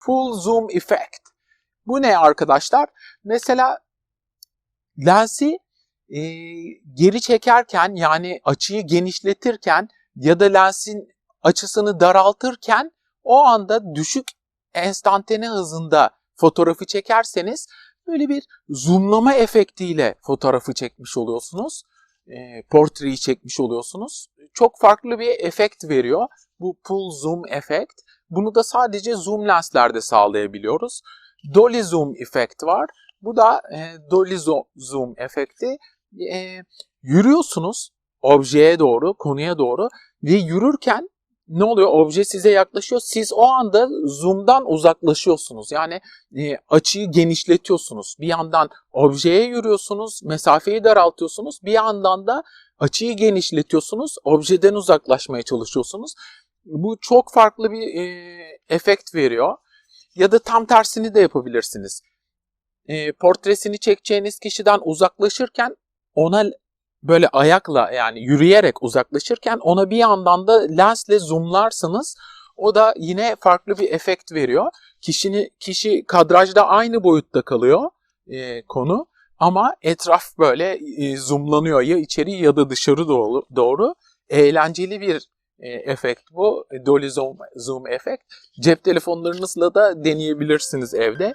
Full zoom effect. Bu ne arkadaşlar? Mesela lensi e, geri çekerken yani açıyı genişletirken ya da lensin açısını daraltırken o anda düşük enstantane hızında fotoğrafı çekerseniz böyle bir zoomlama efektiyle fotoğrafı çekmiş oluyorsunuz. E, portreyi çekmiş oluyorsunuz. Çok farklı bir efekt veriyor. Bu pull zoom efekt. Bunu da sadece zoom lenslerde sağlayabiliyoruz. Dolly zoom efekt var. Bu da e, dolly zo- zoom efekti. E, yürüyorsunuz objeye doğru, konuya doğru ve yürürken ne oluyor? Obje size yaklaşıyor. Siz o anda zoom'dan uzaklaşıyorsunuz. Yani e, açıyı genişletiyorsunuz. Bir yandan objeye yürüyorsunuz, mesafeyi daraltıyorsunuz. Bir yandan da açıyı genişletiyorsunuz. Objeden uzaklaşmaya çalışıyorsunuz. Bu çok farklı bir e, efekt veriyor. Ya da tam tersini de yapabilirsiniz. E, portresini çekeceğiniz kişiden uzaklaşırken ona böyle ayakla yani yürüyerek uzaklaşırken ona bir yandan da lensle zoomlarsınız. O da yine farklı bir efekt veriyor. Kişini kişi kadrajda aynı boyutta kalıyor e, konu ama etraf böyle e, zoomlanıyor ya içeri ya da dışarı doğru. doğru. Eğlenceli bir e, efekt bu. Dolly zoom, zoom efekt. Cep telefonlarınızla da deneyebilirsiniz evde.